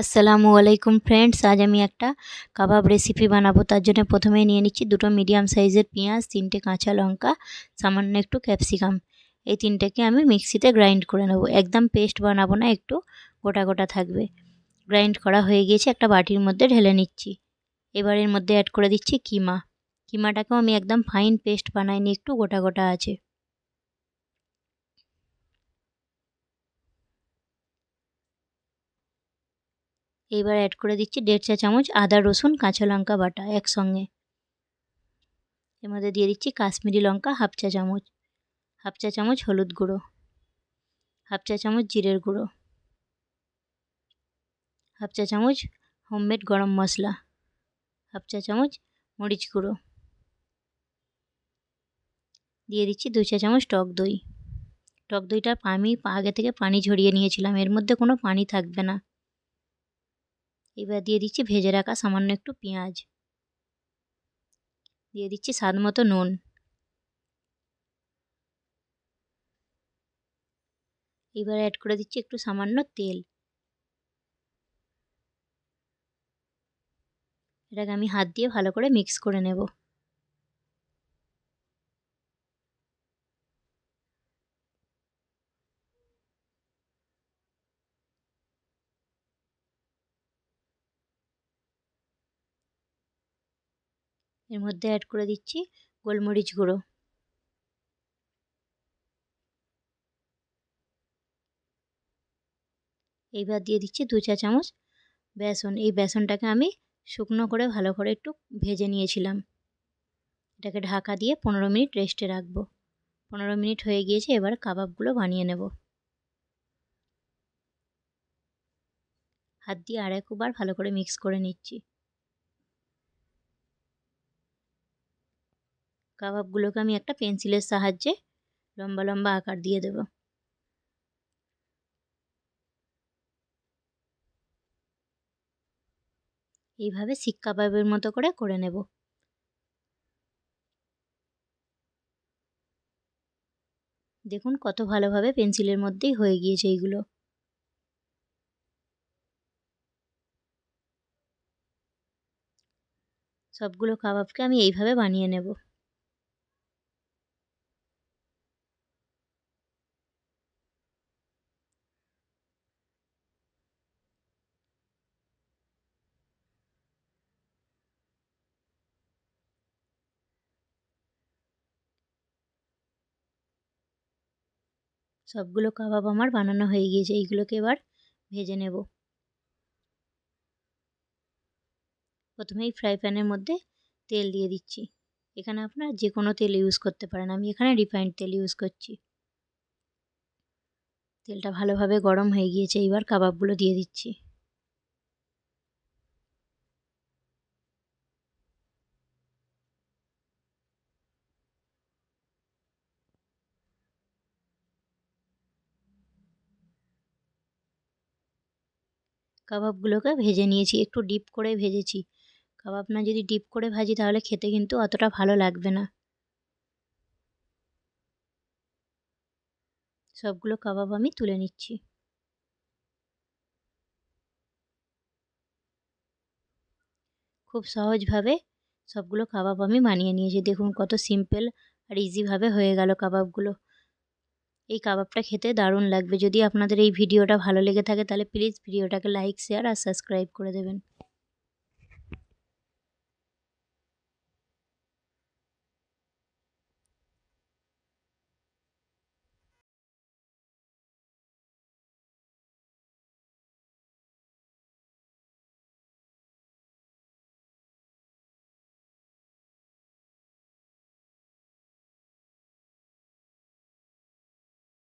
আসসালামু আলাইকুম ফ্রেন্ডস আজ আমি একটা কাবাব রেসিপি বানাবো। তার জন্য প্রথমে নিয়ে নিচ্ছি দুটো মিডিয়াম সাইজের পেঁয়াজ, তিনটে কাঁচা লঙ্কা, সামান্য একটু ক্যাপসিকাম এই তিনটেকে আমি মিক্সিতে গ্রাইন্ড করে নেব। একদম পেস্ট বানাবো না, একটু গোটা গোটা থাকবে। গ্রাইন্ড করা হয়ে গিয়েছে, একটা বাটির মধ্যে ঢেলে নিচ্ছি। এবার এর মধ্যে অ্যাড করে দিচ্ছি কিমা। কিমাটাকেও আমি একদম ফাইন পেস্ট বানাইনি, একটু গোটা গোটা আছে। এইবার অ্যাড করে দিচ্ছি দেড় চা চামচ আদা, রসুন, কাঁচা লঙ্কা বাটা একসঙ্গে। এর মধ্যে দিয়ে দিচ্ছি কাশ্মীরি লঙ্কা হাফ চা চামচ। হাফ চা চামচ হলুদ গুঁড়ো। হাফ চা চামচ জিরের গুঁড়ো। হাফ চা চামচ হোমমেড গরম মশলা। হাফ চা চামচ মরিচ গুঁড়ো। দিয়ে দিচ্ছি দু চা চামচ টক দই। টক দইটা আমি আগে থেকে পানি ঝরিয়ে নিয়েছিলাম, এর মধ্যে কোনো পানি থাকবে না। এবার দিয়ে দিচ্ছি ভেজে রাখা সামান্য একটু পেঁয়াজ। দিয়ে দিচ্ছি স্বাদ মতো নুন। এবার অ্যাড করে দিচ্ছি একটু সামান্য তেল। এটাকে আমি হাত দিয়ে ভালো করে মিক্স করে নেব। এর মধ্যে অ্যাড করে দিচ্ছি গোলমরিচ গুঁড়ো। এইবার দিয়ে দিচ্ছি দু চা চামচ বেসন। এই বেসনটাকে আমি শুকনো করে ভালো করে একটু ভেজে নিয়েছিলাম। এটাকে ঢাকা দিয়ে পনেরো মিনিট রেস্টে রাখব। পনেরো মিনিট হয়ে গিয়েছে, এবার কাবাবগুলো বানিয়ে নেব। হাত দিয়ে আর একবার ভালো করে মিক্স করে নিচ্ছি। কাবাবগুলোকে আমি একটা পেন্সিলের সাহায্যে লম্বা লম্বা আকার দিয়ে দেব। এইভাবে শিক কাবাবের মতো করে করে নেব। দেখুন কত ভালোভাবে পেন্সিলের মধ্যেই হয়ে গিয়েছে এইগুলো। সবগুলো কাবাবকে আমি এইভাবে বানিয়ে নেব। সবগুলো কাবাব আমার বানানো হয়ে গিয়েছে, এইগুলোকে এবার ভেজে নেব। প্রথমেই ফ্রাই প্যানের মধ্যে তেল দিয়ে দিচ্ছি। এখানে আপনার যে কোনো তেল ইউজ করতে পারেন, আমি এখানে রিফাইন্ড তেল ইউজ করছি। তেলটা ভালোভাবে গরম হয়ে গিয়েছে, এইবার কাবাবগুলো দিয়ে দিচ্ছি। কাবাবগুলোকে ভেজে নিয়েছি, একটু ডিপ করে ভেজেছি। কাবাব না যদি ডিপ করে ভাজি তাহলে খেতে কিন্তু অতটা ভালো লাগবে না। সবগুলো কাবাব আমি তুলে নিচ্ছি। খুব সহজভাবে সবগুলো কাবাব আমি বানিয়ে নিয়েছি। দেখুন কত সিম্পল আর ইজিভাবে হয়ে গেল কাবাবগুলো। এই কাবাবটা খেতে দারুণ লাগবে। যদি আপনাদের এই ভিডিওটা ভালো লেগে থাকে তাহলে প্লিজ ভিডিওটাকে লাইক শেয়ার আর সাবস্ক্রাইব করে দেবেন।